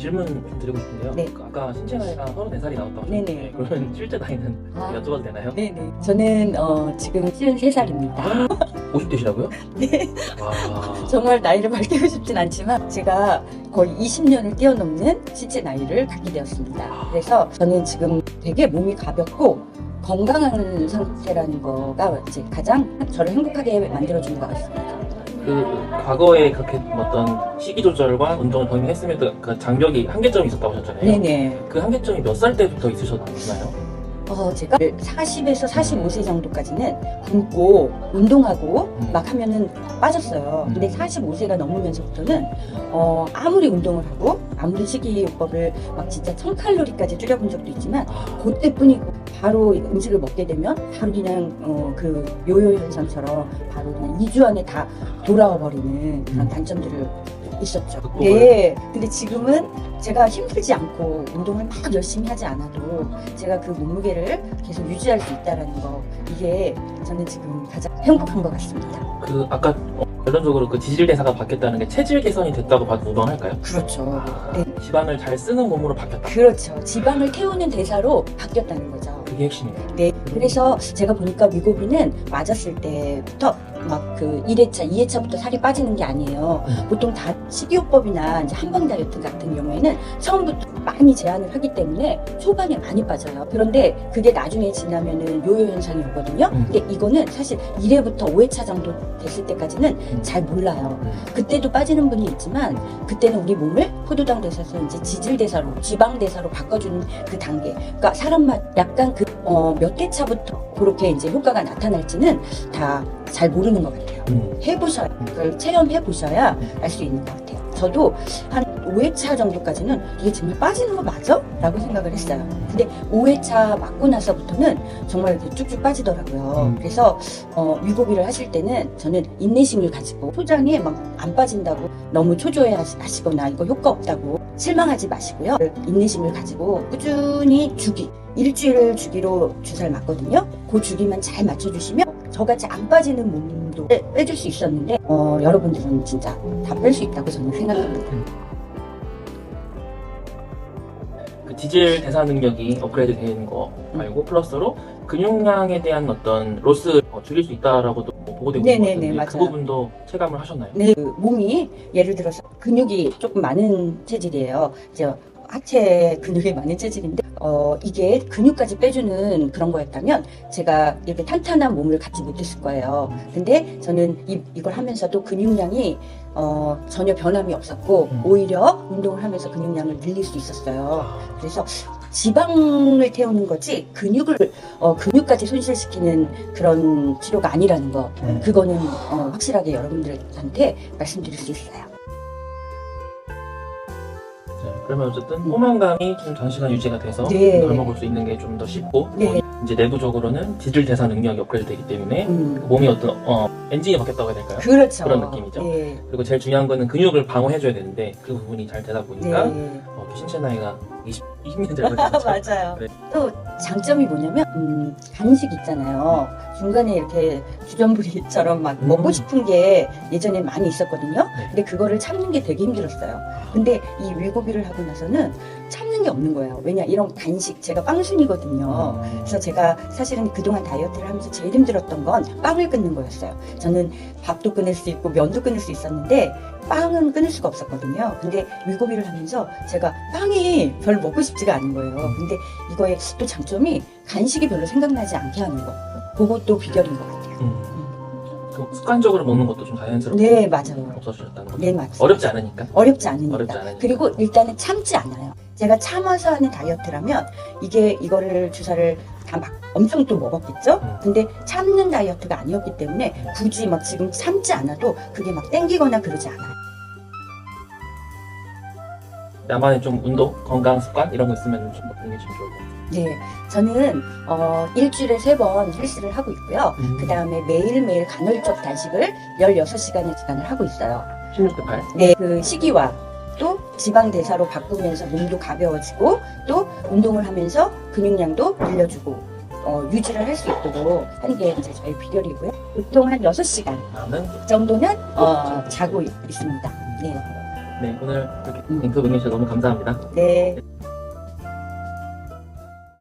질문 좀 드리고 싶은데요. 네. 그 아까 신체 나이가 34살이 나왔다고 하셨는데 네네. 그러면 실제 나이는 아. 여쭤봐도 되나요? 네네. 저는 어, 지금 73살입니다. 50대시라고요? 네. 와. 정말 나이를 밝히고 싶진 않지만 제가 거의 20년을 뛰어넘는 실제 나이를 갖게 되었습니다. 그래서 저는 지금 되게 몸이 가볍고 건강한 상태라는 거가 이제 가장 저를 행복하게 만들어주는 것 같습니다. 그 과거에 그렇게 어떤 식이 조절과 운동을 병행했음에도 그 장벽이 한계점이 있었다고 하셨잖아요. 네네. 그 한계점이 몇 살 때부터 있으셨나요? 어, 제가 40에서 45세 정도까지는 굶고 운동하고 음. 막 하면은 빠졌어요. 근데 음. 45세가 넘으면서부터는 어, 아무리 운동을 하고 아무리 식이요법을 막 진짜 1000칼로리까지 줄여본 적도 있지만 아, 그때뿐이고 바로 음식을 먹게 되면 바로 그냥 어, 그 요요 현상처럼 바로 그냥 2주 안에 다 돌아와 버리는 그런 음. 단점들을 있었죠. 네. 근데 지금은 제가 힘들지 않고 운동을 막 열심히 하지 않아도 제가 그 몸무게를 계속 유지할 수 있다라는 거 이게 저는 지금 가장 행복한 것 같습니다. 그 아까 어, 결론적으로 그 지질 대사가 바뀌었다는 게 체질 개선이 됐다고 봐도 무방할까요? 그렇죠. 아, 네. 지방을 잘 쓰는 몸으로 바뀌었다. 그렇죠. 지방을 태우는 대사로 바뀌었다는 거죠. 그게 핵심이네요. 네. 그래서 제가 보니까 위고비는 맞았을 때부터 막 그 1회차, 2회차부터 살이 빠지는 게 아니에요. 음. 보통 다 식이요법이나 이제 한방 다이어트 같은 경우에는 처음부터 많이 제한을 하기 때문에 초반에 많이 빠져요. 그런데 그게 나중에 지나면은 요요 현상이 오거든요. 음. 근데 이거는 사실 1회부터 5회차 정도 됐을 때까지는 음. 잘 몰라요. 음. 그때도 빠지는 분이 있지만 그때는 우리 몸을 포도당 대사에서 이제 지질 대사로 지방 대사로 바꿔주는 그 단계. 그러니까 사람마다 약간 그몇대 차부터 그렇게 이제 효과가 나타날지는 다 잘 모르는 것 같아요. 음. 해보셔야 그걸 체험해 보셔야 알 수 있는 것 같아요. 저도 한 5회차 정도까지는 이게 정말 빠지는 거 맞아? 라고 생각을 했어요. 근데 5회차 맞고 나서부터는 정말 쭉쭉 빠지더라고요. 음. 그래서 어, 위고비를 하실 때는 저는 인내심을 가지고 초장에 막 안 빠진다고 너무 초조해 하시- 하시거나 이거 효과 없다고 실망하지 마시고요. 인내심을 가지고 꾸준히 주기 일주일 주기로 주사를 맞거든요. 그 주기만 잘 맞춰주시면 저같이 안 빠지는 몸도 빼- 빼줄 수 있었는데 어, 여러분들은 진짜 다 뺄 수 있다고 저는 생각합니다. 그 지질 대사 능력이 업그레이드 되는 거 말고 플러스로 근육량에 대한 어떤 로스 어, 줄일 수 있다라고도 뭐 보고되고 있는 것 네네네, 같은데 그 맞아요. 부분도 체감을 하셨나요? 네, 그 몸이 예를 들어서 근육이 조금 많은 체질이에요. 이제 하체 근육이 많은 체질인데 어 이게 근육까지 빼주는 그런 거였다면 제가 이렇게 탄탄한 몸을 갖지 못했을 거예요. 근데 저는 이, 이걸 하면서도 근육량이 어 전혀 변함이 없었고 음. 오히려 운동을 하면서 근육량을 늘릴 수 있었어요. 아, 그래서 지방을 태우는 거지 근육을 어, 근육까지 손실시키는 그런 치료가 아니라는 거 음. 그거는 어, 확실하게 여러분들한테 말씀드릴 수 있어요. 네, 그러면 어쨌든 포만감이 좀 장시간 유지가 돼서 네. 덜 먹을 수 있는 게 좀 더 쉽고 네. 어, 이제 내부적으로는 지질 대사 능력이 업그레이드 되기 때문에 음, 몸이 어떤 어, 엔진이 바뀌었다고 해야 될까요? 그렇죠. 그런 느낌이죠. 네. 그리고 제일 중요한 거는 근육을 방어해줘야 되는데 그 부분이 잘 되다 보니까 네. 어, 신체 나이가 20, 20년 잘 걸리죠. 맞아요. 네. 또 장점이 뭐냐면 음, 간식 있잖아요. 중간에 이렇게 주전부리처럼 막 음. 먹고 싶은 게 예전에 많이 있었거든요. 네. 근데 그거를 참는 게 되게 힘들었어요. 근데 이 위고비를 하고 나서는 참는 게 없는 거예요. 왜냐 이런 간식 제가 빵순이거든요. 음. 그래서 제가 사실은 그동안 다이어트를 하면서 제일 힘들었던 건 빵을 끊는 거였어요. 저는 밥도 끊을 수 있고 면도 끊을 수 있었는데 빵은 끊을 수가 없었거든요. 근데 위고비를 하면서 제가 빵이 별로 먹고 싶지가 않은 거예요. 근데 이거의 또 장점이 간식이 별로 생각나지 않게 하는 거. 그것도 비결인 것 같아요. 음. 그 습관적으로 먹는 것도 좀 자연스럽게 네, 맞아요. 없어지셨다는 거죠. 네, 맞아요. 어렵지 않으니까. 어렵지 않으니까. 어렵지 않으니까. 그리고 일단은 참지 않아요. 제가 참아서 하는 다이어트라면 이게 이거를 주사를 다 막 엄청 또 먹었겠죠? 음. 근데 참는 다이어트가 아니었기 때문에 굳이 막 지금 참지 않아도 그게 막 땡기거나 그러지 않아요. 나만의 좀 운동, 건강 습관 이런 거 있으면 좀 먹는 게좀 좋을 것 같아요. 네, 저는 어, 일주일에 세 번 헬스를 하고 있고요. 음. 그 다음에 매일매일 간헐적 단식을 16시간의 시간을 하고 있어요. 16대 8. 네, 그 시기와 또 지방 대사로 바꾸면서 몸도 가벼워지고 또 운동을 하면서 근육량도 늘려주고 어, 유지를 할 수 있도록 하는 게 이제 저희 비결이고요. 보통 한 6시간 나는 정도는 어, 자고 있- 있습니다. 네. 네, 오늘 이렇게 인터뷰 응해주셔서 너무 감사합니다. 네.